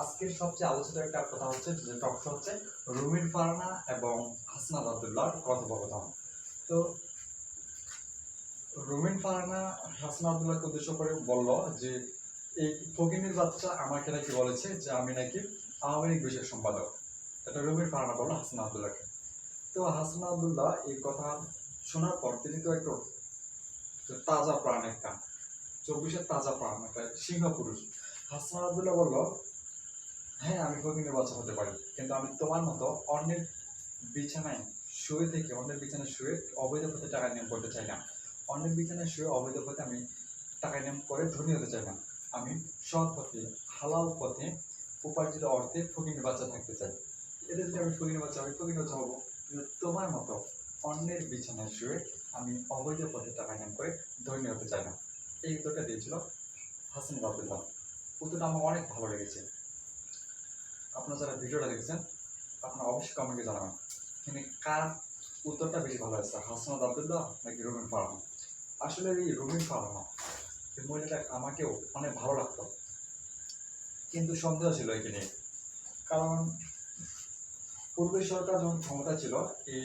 আজকের সবচেয়ে আলোচিত একটা কথা হচ্ছে, যে টকশো হচ্ছে রুমিন ফারনা এবং হাসনাত আবদুল্লাহর কথোপকথন। তো রুমিন ফারনা হাসনাত আবদুল্লাহকে উদ্দেশ্য করে বলল যে, এই ফকিনের বাচ্চা আমাকে নাকি বলেছে যে আমি নাকি আওয়ামী লীগ বিষয়ক সম্পাদক। এটা রুমিন ফারনা বলল হাসনা আবদুল্লাহকে। তো হাসনা আবদুল্লাহ এই কথা শোনার পর তিনি তো একটু তাজা প্রাণ একটা, চব্বিশের তাজা প্রাণ, একটা সিংহ পুরুষ হাসনা আবদুল্লাহ বলল হ্যাঁ আমি ফকিনের বাচ্চা হতে পারি। কিন্তু আমি তোমার মতো অন্যের বিছানায় শুয়ে থেকে, অন্যের বিছানায় শুয়ে অবৈধ পথে টাকা নিয়ম করতে চাই না। অন্যের বিছানায় শুয়ে অবৈধ পথে আমি টাকা নিয়ম করে ধনী হতে চাই না। আমি সৎ পথে, হালাল পথে, উপার্জিত অর্থে ফকিনের বাচ্চা থাকতে চাই। এটা যদি আমি ফকিনের বাচ্চা, আমি ফকিনের বাচ্চা হব। কিন্তু তোমার মতো অন্যের বিছানায় শুয়ে আমি অবৈধ পথে টাকা নিয়ম করে ধনী হতে চাই না। এই উত্তরটা দিয়েছিল হাসান আবদুল্লাহ উত্তরটা আমার অনেক ভালো লেগেছে। আপনারা যারা ভিডিওটা দেখছেন, আপনারা অবশ্যই কমেন্টে জানাবেন। এখানে কার উত্তরটা বেশি ভালো হয়েছে হাসনাত আবদুল্লাহ নাকি রুমিন ফারহানা? আসলে এই রুমিন ফারহানা, এই মহিলাটা আমাকেও অনেক ভালো লাগতো। কিন্তু সন্দেহ ছিল একে নিয়ে। কারণ পূর্বের সরকার যখন ক্ষমতা ছিল এই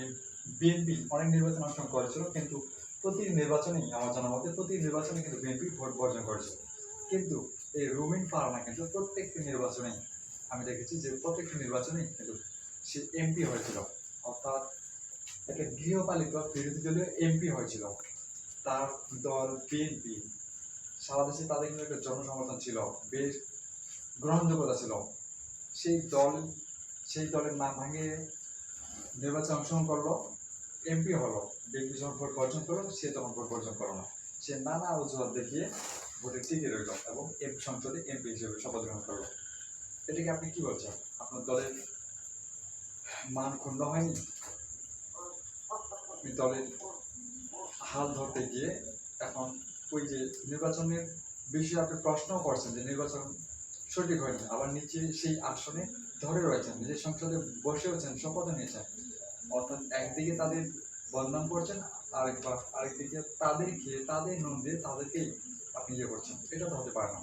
বিএনপি অনেক নির্বাচন অংশগ্রহণ করেছিল, কিন্তু প্রতি নির্বাচনেই আমার জানা মতে প্রতি নির্বাচনে কিন্তু বিএনপি ভোট বর্জন করেছিল। কিন্তু এই রুমিন ফারহানা কিন্তু প্রত্যেকটি নির্বাচনেই আমি দেখেছি যে প্রত্যেকটি নির্বাচনেই কিন্তু সে এমপি হয়েছিল। অর্থাৎ একটা গৃহপালিত বিরোধী দলীয় এমপি হয়েছিল। তার দল বিএনপি সারা দেশে তাদের কিন্তু একটা জনসমর্থন ছিল, বেশ গ্রহণযোগ্যতা ছিল। সেই দল, সেই দলের নাম ভাঙিয়ে নির্বাচনে অংশগ্রহণ করল এমপি হলো। বিএনপি যখন ভোট বর্জন করল, সে তখন ভোট বর্জন করল না। সে নানা অজুহাত দেখিয়ে ভোটে টিকে রইল এবং এম সংসদে এমপি হিসেবে শপথ গ্রহণ করল। এটাকে আপনি কি বলছেন? আপনার দলের মান ক্ষুণ্ণ হয়নি? আপনি দলের হাল ধরতে গিয়ে এখন ওই যে নির্বাচনের বিষয়ে আপনি প্রশ্নও করছেন যে নির্বাচন সঠিক হয়নি। আবার নিচে সেই আসনে ধরে রয়েছেন, নিজের সংসদে বসে হচ্ছেন শপথ নিয়েছেন। অর্থাৎ একদিকে তাদের বদনাম করছেন, আরেকবার আরেকদিকে তাদের খেয়ে, তাদের নুন দিয়ে তাদেরকেই আপনি ইয়ে করছেন। এটা তো হতে পারে না।